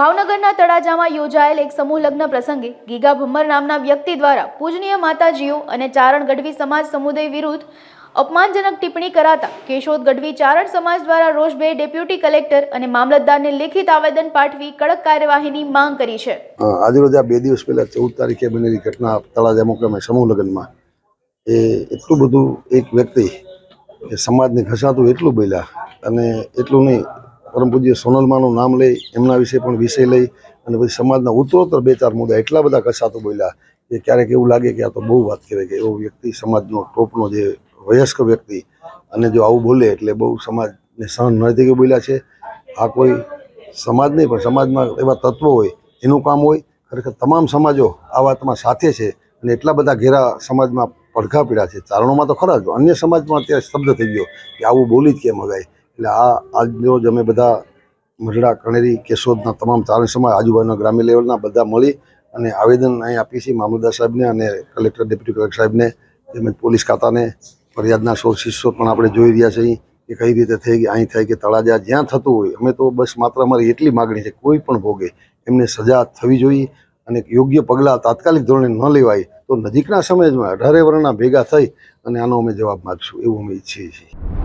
ભાવનગરના તળાજામાં યોજાયેલ એક સમૂહ લગ્ન પ્રસંગે ગીગા ભમ્મર નામના વ્યક્તિ દ્વારા પૂજનીય માતાજીઓ અને ચારણ ગઢવી સમાજ સમુદાય વિરુદ્ધ અપમાનજનક ટિપ્પણી કરાતા કેશોદ ગઢવી ચારણ સમાજ દ્વારા રોષભેર ડેપ્યુટી કલેક્ટર અને મામલતદારને લેખિત આવેદન પાઠવી કડક કાર્યવાહીની માંગ કરી છે. આજરોજ આ બે દિવસ પહેલા ચૌદ તારીખે બનેલી ઘટના તળાજા મુકામે સમૂહ લગ્નમાં. એ એટલું બધું એક વ્યક્તિ સમાજને ઘસાતું એટલું બોલ્યા અને એટલું નહીં પરમ પૂજ્ય સોનલમાનું નામ લઈ, એમના વિશે પણ વિષય લઈ અને પછી સમાજના ઉત્તરોત્તર બે ચાર મુદ્દા એટલા બધા કસાતો બોલ્યા કે ક્યારેક એવું લાગે કે આ તો બહુ વાત કહેવાય કે એવો વ્યક્તિ સમાજનો ટોપનો જે વયસ્ક વ્યક્તિ અને જો આવું બોલે એટલે બહુ સમાજને સહન ન થઈ બોલ્યા છે. આ કોઈ સમાજ નહીં, પણ સમાજમાં એવા તત્વો હોય, એનું કામ હોય, ખરેખર તમામ સમાજો આ વાતમાં સાથે છે અને એટલા બધા ઘેરા સમાજમાં પડઘા પીડા છે. ચારણોમાં તો ખરા જ અન્ય સમાજમાં અત્યારે શબ્દ થઈ ગયો કે આવું બોલી જ કેમ હગાય? એટલે આ આજનો જ અમે બધા મઢડા, કણેરી, કેશોદના તમામ તારણ સમાજ, આજુબાજુના ગ્રામ્ય લેવલના બધા મળી અને આવેદન અહીં આપીએ છીએ મામલતદાર સાહેબને અને કલેક્ટર ડેપ્યુટી કલેક્ટર સાહેબને તેમજ પોલીસ ખાતાને. ફરિયાદના સોર્સિસો પણ આપણે જોઈ રહ્યા છીએ કે કઈ રીતે થઈ ગઈ, અહીં થાય કે તળાજા જ્યાં થતું હોય, અમે તો બસ માત્ર અમારી એટલી માગણી છે, કોઈ પણ ભોગે એમને સજા થવી જોઈએ અને યોગ્ય પગલાં તાત્કાલિક ધોરણે ન લેવાય તો નજીકના સમયમાં અઢારે વર્ણના ભેગા થઈ અને આનો અમે જવાબ માગશું, એવું અમે ઈચ્છીએ છીએ.